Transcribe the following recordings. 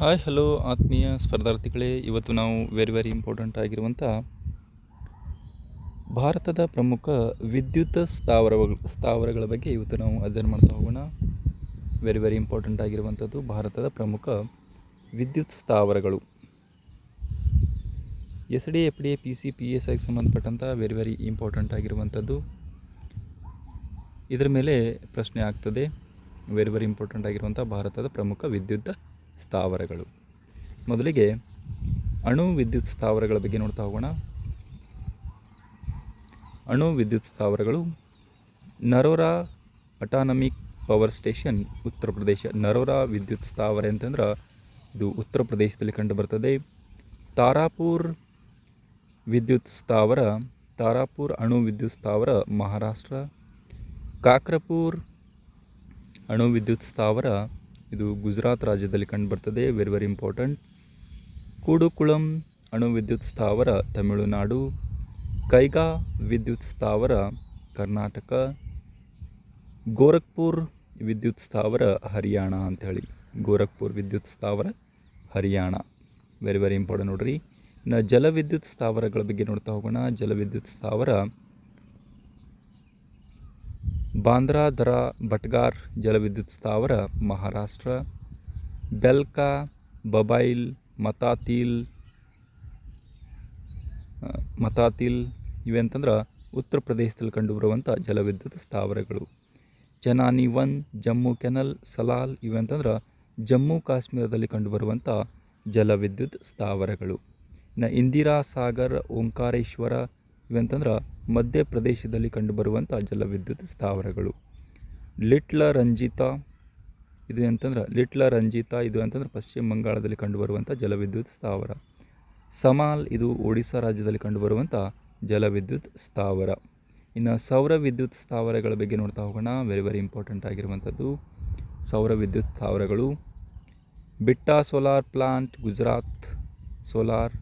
Hi, hello ಆತ್ಮೀಯ ಸ್ಪರ್ಧಾರ್ಥಿಗಳೇ. ಇವತ್ತು ನಾವು ವೆರಿ ವೆರಿ ಇಂಪಾರ್ಟೆಂಟ್ ಆಗಿರುವಂಥ ಭಾರತದ ಪ್ರಮುಖ ವಿದ್ಯುತ್ ಸ್ಥಾವರ ಸ್ಥಾವರಗಳ ಬಗ್ಗೆ ಇವತ್ತು ನಾವು ಅಧ್ಯಯನ ಮಾಡ್ತಾ ಹೋಗೋಣ. ವೆರಿ ವೆರಿ ಇಂಪಾರ್ಟೆಂಟ್ ಆಗಿರುವಂಥದ್ದು ಭಾರತದ ಪ್ರಮುಖ ವಿದ್ಯುತ್ ಸ್ಥಾವರಗಳು. S D F D P C, P S ಐಗೆ ಸಂಬಂಧಪಟ್ಟಂಥ ವೆರಿ ವೆರಿ ಇಂಪಾರ್ಟೆಂಟ್ ಆಗಿರುವಂಥದ್ದು. ಇದರ ಮೇಲೆ ಪ್ರಶ್ನೆ ಆಗ್ತದೆ. ವೆರಿ ವೆರಿ ಇಂಪಾರ್ಟೆಂಟ್ ಆಗಿರುವಂಥ ಭಾರತದ ಪ್ರಮುಖ ವಿದ್ಯುತ್ ಸ್ಥಾವರಗಳು. ಮೊದಲಿಗೆ ಅಣು ವಿದ್ಯುತ್ ಸ್ಥಾವರಗಳ ಬಗ್ಗೆ ನೋಡ್ತಾ ಹೋಗೋಣ. ಅಣು ವಿದ್ಯುತ್ ಸ್ಥಾವರಗಳು ನರೋರಾ ಅಟಾನಮಿಕ್ ಪವರ್ ಸ್ಟೇಷನ್, ಉತ್ತರ ಪ್ರದೇಶ. ನರೋರಾ ವಿದ್ಯುತ್ ಸ್ಥಾವರ ಅಂತಂದ್ರೆ ಇದು ಉತ್ತರ ಪ್ರದೇಶದಲ್ಲಿ ಕಂಡುಬರ್ತದೆ. ತಾರಾಪುರ್ ವಿದ್ಯುತ್ ಸ್ಥಾವರ, ತಾರಾಪುರ್ ಅಣು ವಿದ್ಯುತ್ ಸ್ಥಾವರ, ಮಹಾರಾಷ್ಟ್ರ. ಕಾಕ್ರಪುರ್ ಅಣು ವಿದ್ಯುತ್ ಸ್ಥಾವರ ಇದು ಗುಜರಾತ್ ರಾಜ್ಯದಲ್ಲಿ ಕಂಡುಬರ್ತದೆ. ವೆರಿ ವೆರಿ ಇಂಪಾರ್ಟೆಂಟ್ ಕೂಡುಕುಳಂ ಅಣು ವಿದ್ಯುತ್ ಸ್ಥಾವರ, ತಮಿಳುನಾಡು. ಕೈಗಾ ವಿದ್ಯುತ್ ಸ್ಥಾವರ, ಕರ್ನಾಟಕ. ಗೋರಖ್ಪುರ್ ವಿದ್ಯುತ್ ಸ್ಥಾವರ, ಹರಿಯಾಣ ಅಂಥೇಳಿ. ಗೋರಖ್ಪುರ್ ವಿದ್ಯುತ್ ಸ್ಥಾವರ, ಹರಿಯಾಣ. ವೆರಿ ವೆರಿ ಇಂಪಾರ್ಟೆಂಟ್ ನೋಡ್ರಿ. ಇನ್ನು ಜಲವಿದ್ಯುತ್ ಸ್ಥಾವರಗಳ ಬಗ್ಗೆ ನೋಡ್ತಾ ಹೋಗೋಣ. ಜಲವಿದ್ಯುತ್ ಸ್ಥಾವರ ಬಾಂದ್ರಾದರ ಭಟ್ಗಾರ್ ಜಲವಿದ್ಯುತ್ ಸ್ಥಾವರ ಮಹಾರಾಷ್ಟ್ರ, ಬೆಲ್ಕಾ, ಬಬೈಲ್, ಮತಾತಿಲ್ ಮತಾತಿಲ್ ಇವೆಂತಂದ್ರೆ ಉತ್ತರ ಪ್ರದೇಶದಲ್ಲಿ ಕಂಡುಬರುವಂಥ ಜಲವಿದ್ಯುತ್ ಸ್ಥಾವರಗಳು. ಚನಾನಿ ಒನ್, ಜಮ್ಮು ಕೆನಲ್, ಸಲಾಲ್ ಇವೆಂತಂದ್ರೆ ಜಮ್ಮು ಕಾಶ್ಮೀರದಲ್ಲಿ ಕಂಡುಬರುವಂಥ ಜಲವಿದ್ಯುತ್ ಸ್ಥಾವರಗಳು. ಇನ್ನು ಇಂದಿರಾ ಸಾಗರ್ ಓಂಕಾರೇಶ್ವರ ಇವೆಂತಂದ್ರೆ ಮಧ್ಯಪ್ರದೇಶದಲ್ಲಿ ಕಂಡುಬರುವಂಥ ಜಲವಿದ್ಯುತ್ ಸ್ಥಾವರಗಳು. ಲಿಟ್ಲ ರಂಜಿತ, ಇದು ಅಂತಂದ್ರೆ ಲಿಟ್ಲ ರಂಜಿತ ಇದು ಅಂತಂದ್ರೆ ಪಶ್ಚಿಮ ಬಂಗಾಳದಲ್ಲಿ ಕಂಡುಬರುವಂಥ ಜಲವಿದ್ಯುತ್ ಸ್ಥಾವರ. ಸಮಾಲ್ ಇದು ಒಡಿಶಾ ರಾಜ್ಯದಲ್ಲಿ ಕಂಡುಬರುವಂಥ ಜಲವಿದ್ಯುತ್ ಸ್ಥಾವರ. ಇನ್ನು ಸೌರ ವಿದ್ಯುತ್ ಸ್ಥಾವರಗಳ ಬಗ್ಗೆ ನೋಡ್ತಾ ಹೋಗೋಣ. ವೆರಿ ವೆರಿ ಇಂಪಾರ್ಟೆಂಟ್ ಆಗಿರುವಂಥದ್ದು ಸೌರ ವಿದ್ಯುತ್ ಸ್ಥಾವರಗಳು. Bitta solar plant, Gujarat solar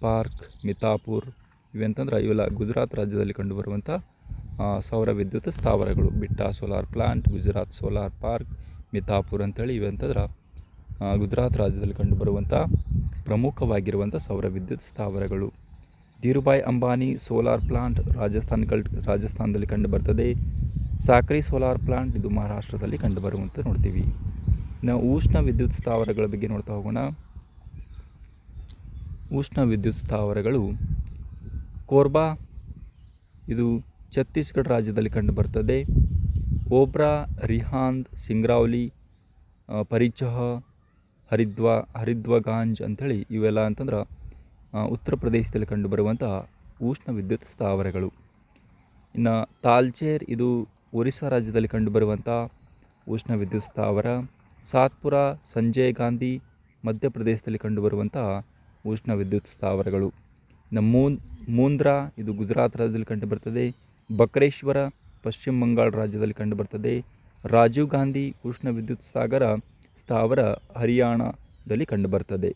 park, Mitapur ಇವೆಂತಂದ್ರೆ ಇವೆಲ್ಲ ಗುಜರಾತ್ ರಾಜ್ಯದಲ್ಲಿ ಕಂಡುಬರುವಂಥ ಸೌರ ವಿದ್ಯುತ್ ಸ್ಥಾವರಗಳು. Bitta solar plant, Gujarat solar park, Mitapur ಅಂತೇಳಿ ಇವೆಂತಂದ್ರೆ ಗುಜರಾತ್ ರಾಜ್ಯದಲ್ಲಿ ಕಂಡುಬರುವಂಥ ಪ್ರಮುಖವಾಗಿರುವಂಥ ಸೌರ ವಿದ್ಯುತ್ ಸ್ಥಾವರಗಳು. ಧೀರುಭಾಯಿ ಅಂಬಾನಿ ಸೋಲಾರ್ ಪ್ಲಾಂಟ್ ರಾಜಸ್ಥಾನ ಕಲ್, ರಾಜಸ್ಥಾನದಲ್ಲಿ ಕಂಡುಬರ್ತದೆ. ಸಾಕ್ರಿ ಸೋಲಾರ್ ಪ್ಲಾಂಟ್ ಇದು ಮಹಾರಾಷ್ಟ್ರದಲ್ಲಿ ಕಂಡುಬರುವಂಥ ನೋಡ್ತೀವಿ. ನಾವು ಉಷ್ಣ ವಿದ್ಯುತ್ ಸ್ಥಾವರಗಳ ಬಗ್ಗೆ ನೋಡ್ತಾ ಹೋಗೋಣ. ಉಷ್ಣ ವಿದ್ಯುತ್ ಸ್ಥಾವರಗಳು ಕೋರ್ಬಾ. ಇದು ಛತ್ತೀಸ್ಗಢ ರಾಜ್ಯದಲ್ಲಿ ಕಂಡುಬರ್ತದೆ. ಓಬ್ರಾ, ರಿಹಾಂದ್ ಸಿಂಗ್ರಾವ್ಲಿ ಪರಿಚಹ, ಹರಿದ್ವಾ, ಹರಿದ್ವಗಾಂಜ್ ಅಂಥೇಳಿ ಇವೆಲ್ಲ ಅಂತಂದ್ರೆ ಉತ್ತರ ಪ್ರದೇಶದಲ್ಲಿ ಕಂಡುಬರುವಂಥ ಉಷ್ಣ ವಿದ್ಯುತ್ ಸ್ಥಾವರಗಳು. ಇನ್ನು ತಾಲ್ಚೇರ್ ಇದು ಒರಿಸ್ಸಾ ರಾಜ್ಯದಲ್ಲಿ ಕಂಡುಬರುವಂಥ ಉಷ್ಣ ವಿದ್ಯುತ್ ಸ್ಥಾವರ. ಸಾತ್ಪುರ, ಸಂಜಯ್ ಗಾಂಧಿ, ಮಧ್ಯಪ್ರದೇಶದಲ್ಲಿ ಕಂಡುಬರುವಂಥ ಉಷ್ಣ ವಿದ್ಯುತ್ ಸ್ಥಾವರಗಳು. ಇನ್ನು ಮೂನ್ ಮೂಂದ್ರಾ, ಇದು ಗುಜರಾತ್ ರಾಜ್ಯದಲ್ಲಿ ಕಂಡುಬರ್ತದೆ. ಬಕ್ರೇಶ್ವರ, ಪಶ್ಚಿಮ ಬಂಗಾಳ ರಾಜ್ಯದಲ್ಲಿ ಕಂಡುಬರ್ತದೆ. ರಾಜೀವ್ ಗಾಂಧಿ, ಉಷ್ಣ ವಿದ್ಯುತ್ ಸಾಗರ ಸ್ಥಾವರ ಹರಿಯಾಣದಲ್ಲಿ ಕಂಡುಬರ್ತದೆ.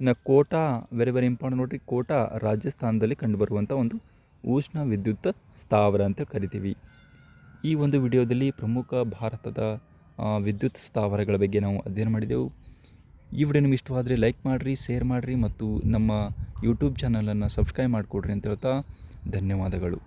ಇನ್ನು ಕೋಟಾ ವೆರಿ ವೆರಿ ಇಂಪಾರ್ಟೆಂಟ್ ನೋಡ್ರಿ. ಕೋಟಾ ರಾಜಸ್ಥಾನದಲ್ಲಿ ಕಂಡುಬರುವಂಥ ಒಂದು ಉಷ್ಣ ವಿದ್ಯುತ್ ಸ್ಥಾವರ ಅಂತ ಕರಿತೀವಿ. ಈ ಒಂದು ವಿಡಿಯೋದಲ್ಲಿ ಪ್ರಮುಖ ಭಾರತದ ವಿದ್ಯುತ್ ಸ್ಥಾವರಗಳ ಬಗ್ಗೆ ನಾವು ಅಧ್ಯಯನ ಮಾಡಿದೆವು. ಈ ವಿಡಿಯೋ ನಿಮ್ಗೆ ಇಷ್ಟವಾದರೆ ಲೈಕ್ ಮಾಡಿರಿ ಶೇರ್ ಮಾಡಿರಿ ಮತ್ತು ನಮ್ಮ ಯೂಟ್ಯೂಬ್ ಚಾನಲನ್ನು ಸಬ್ಸ್ಕ್ರೈಬ್ ಮಾಡಿಕೊಡ್ರಿ ಅಂತ ಹೇಳ್ತಾ ಧನ್ಯವಾದಗಳು.